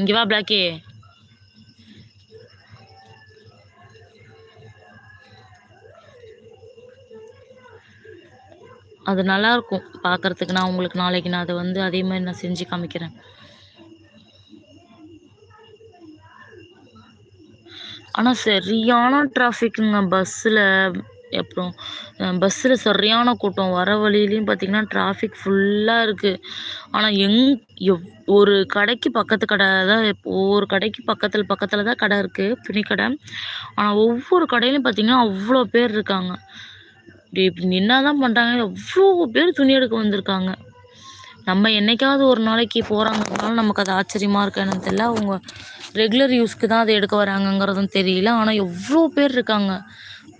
இங்கே வா பிளாக்கி. அது நல்லாயிருக்கும் பார்க்குறதுக்கு நான் உங்களுக்கு நாளைக்கு நான் அதை வந்து அதே மாதிரி நான் செஞ்சு காமிக்கிறேன். ஆனால் சரியான டிராஃபிக்குங்க பஸ்ஸில் அப்புறம் பஸ்ஸில் சரியான கூட்டம். வர வழியிலையும் பார்த்திங்கன்னா டிராஃபிக் ஃபுல்லாக இருக்குது ஆனால் எங் எவ் ஒரு கடைக்கு பக்கத்து கடை தான் ஒவ்வொரு கடைக்கு பக்கத்தில் பக்கத்தில் தான் கடை இருக்குது துணி கடை. ஆனால் ஒவ்வொரு கடையிலையும் பார்த்திங்கன்னா அவ்வளோ பேர் இருக்காங்க. இப்படி இப்படி என்ன தான் பண்ணுறாங்க எவ்வளோ பேர் துணி எடுக்க வந்திருக்காங்க. நம்ம என்னைக்காவது ஒரு நாளைக்கு போகிறாங்கனாலும் நமக்கு அது ஆச்சரியமாக இருக்கு என்னன்னு தெரியல. அவங்க ரெகுலர் யூஸ்க்கு தான் அதை எடுக்க வராங்கங்கிறதும் தெரியல. ஆனால் எவ்வளோ பேர் இருக்காங்க.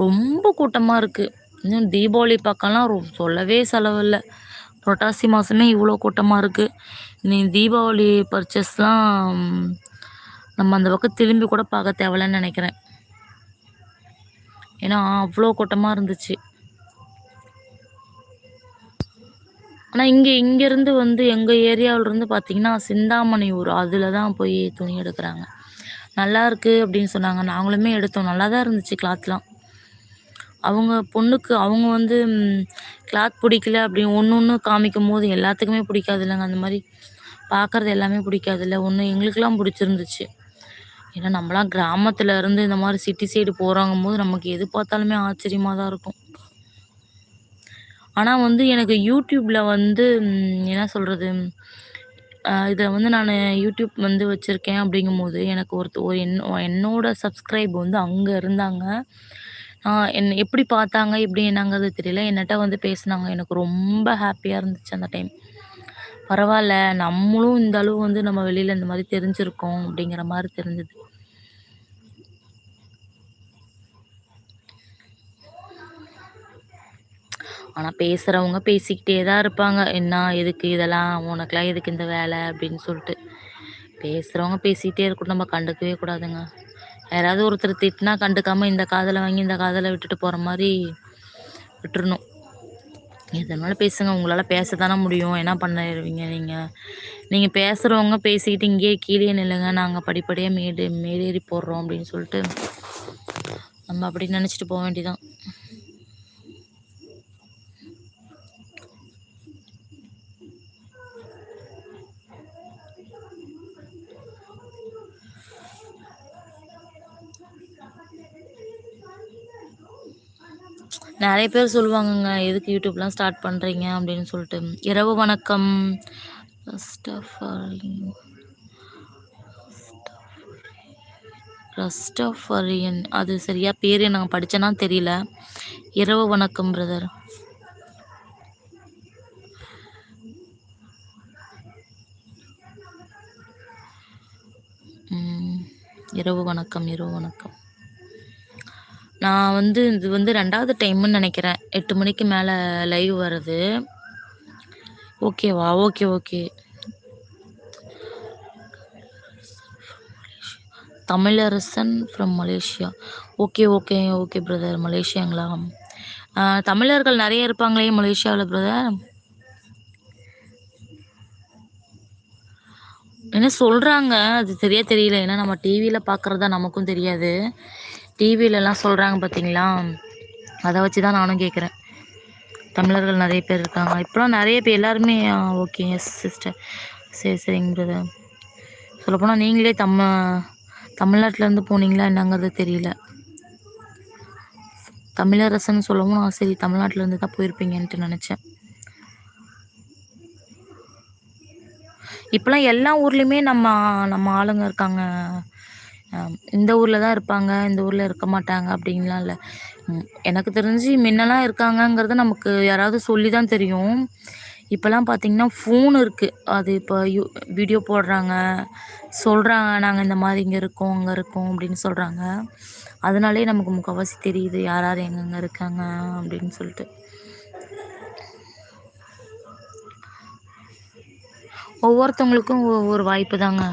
ரொம்ப கூட்டமாக இருக்குது இன்னும் தீபாவளி பக்கம்லாம் ரொ சொல்லவே செலவில்லை. புரட்டாசி மாதமே இவ்வளோ கூட்டமாக இருக்குது நீ தீபாவளி பர்ச்சேஸ்லாம் நம்ம அந்த பக்கம் திரும்பி கூட பார்க்க தேவையில்லன்னு நினைக்கிறேன். ஏன்னா அவ்வளோ கூட்டமாக இருந்துச்சு. ஆனால் இங்கே இங்கேருந்து வந்து எங்கள் ஏரியாவிலேருந்து பார்த்தீங்கன்னா சிந்தாமணியூர் அதில் தான் போய் துணி எடுக்கிறாங்க. நல்லா இருக்குது அப்படின்னு சொன்னாங்க. நாங்களுமே எடுத்தோம். நல்லா தான் இருந்துச்சு கிளாத்லாம் அவங்க பொண்ணுக்கு அவங்க வந்து கிளாத் பிடிக்கல அப்படின்னு ஒன்று ஒன்று காமிக்கும் போது எல்லாத்துக்குமே பிடிக்காது இல்லைங்க அந்த மாதிரி பார்க்குறது எல்லாமே பிடிக்காது இல்லை ஒன்று எங்களுக்கெல்லாம் பிடிச்சிருந்துச்சு. ஏன்னா நம்மளாம் கிராமத்தில் இருந்து இந்த மாதிரி சிட்டி சைடு போகிறாங்கும் போது நமக்கு எது பார்த்தாலுமே ஆச்சரியமாக தான் இருக்கும். ஆனால் வந்து எனக்கு யூடியூப்பில் வந்து என்ன சொல்கிறது இதை வந்து நான் யூடியூப் வந்து வச்சுருக்கேன் அப்படிங்கும்போது எனக்கு ஒருத்த ஒரு என் என்னோடய சப்ஸ்கிரைப் வந்து அங்கே இருந்தாங்க. என் எப்படி பார்த்தாங்க எப்படி என்னங்கிறது தெரியல. என்னட்ட வந்து பேசினாங்க. எனக்கு ரொம்ப ஹாப்பியாக இருந்துச்சு அந்த டைம் பரவாயில்ல நம்மளும் இந்த அளவு வந்து நம்ம வெளியில் இந்த மாதிரி தெரிஞ்சிருக்கோம் அப்படிங்கிற மாதிரி தெரிஞ்சது. ஆனால் பேசுகிறவங்க பேசிக்கிட்டே தான் இருப்பாங்க. என்ன எதுக்கு இதெல்லாம்? உனக்கெலாம் எதுக்கு இந்த வேலை? அப்படின்னு சொல்லிட்டு. பேசுகிறவங்க பேசிக்கிட்டே இருக்கட்டும் நம்ம கண்டுக்கவே கூடாதுங்க. யாராவது ஒருத்தர் திட்டினா கண்டுக்காமல் இந்த காதில் வாங்கி இந்த காதில் விட்டுட்டு போகிற மாதிரி விட்டுறணும். எதனால பேசுங்க? உங்களால் பேச தானே முடியும். என்ன பண்ணிடுவீங்க நீங்கள் நீங்கள் பேசுகிறவங்க பேசிக்கிட்டு இங்கேயே கீழே நில்லுங்க. நாங்கள் படிப்படியாக மேடு மேடேறி போடுறோம் அப்படின்னு சொல்லிட்டு நம்ம அப்படி நினச்சிட்டு போக வேண்டியதான் நிறைய பேர் சொல்லுவாங்கங்க எதுக்கு யூடியூப்லாம் ஸ்டார்ட் பண்ணுறீங்க அப்படின்னு சொல்லிட்டு. இரவு வணக்கம். ரஸ்டஃபரியன் அது சரியாக பேர் நாங்கள் படித்தேன்னா தெரியல. இரவு வணக்கம் பிரதர் இரவு வணக்கம் இரவு வணக்கம். நான் வந்து இது வந்து ரெண்டாவது டைம்னு நினைக்கிறேன். எட்டு மணிக்கு மேலே லைவ் வருது. ஓகேவா okay okay Tamilarasan from Malaysia. Okay okay okay brother மலேசியாங்களா? தமிழர்கள் நிறைய இருப்பாங்களே மலேசியாவில் பிரதர் என்ன சொல்கிறாங்க அது சரியாக தெரியல. ஏன்னா நம்ம டிவியில் பார்க்குறதா நமக்கும் தெரியாது. டிவிலலாம் சொல்கிறாங்க பார்த்தீங்களா அதை வச்சு தான் நானும் கேட்குறேன் தமிழர்கள் நிறைய பேர் இருக்காங்க. இப்போலாம் நிறைய பேர் எல்லாருமே ஓகே எஸ் சிஸ்டர் சரி சரிங்க பிரதர் சொல்லப்போனால் நீங்களே தம்ம தமிழ்நாட்டிலேருந்து போனீங்களா என்னங்கிறது தெரியல. தமிழரசன் சொல்லவும் நான் சரி தமிழ்நாட்டிலேருந்து தான் போயிருப்பீங்கன்ட்டு நினச்சேன். இப்போலாம் எல்லா ஊர்லேயுமே நம்ம நம்ம ஆளுங்க இருக்காங்க. இந்த ஊரில் தான் இருப்பாங்க இந்த ஊரில் இருக்க மாட்டாங்க அப்படின்லாம் இல்லை. எனக்கு தெரிஞ்சு முன்னலாம் இருக்காங்கங்கிறத நமக்கு யாராவது சொல்லி தான் தெரியும். இப்போலாம் பார்த்தீங்கன்னா ஃபோன் இருக்குது அது இப்போ யூ வீடியோ போடுறாங்க சொல்கிறாங்க நாங்கள் இந்த மாதிரி இங்கே இருக்கோம் அங்கே இருக்கோம் அப்படின்னு சொல்கிறாங்க அதனாலே நமக்கு முக்கால்வாசி தெரியுது யார் யார் எங்கெங்கே இருக்காங்க அப்படின்னு சொல்லிட்டு. ஒவ்வொருத்தவங்களுக்கும் ஒவ்வொரு வாய்ப்பு தாங்க.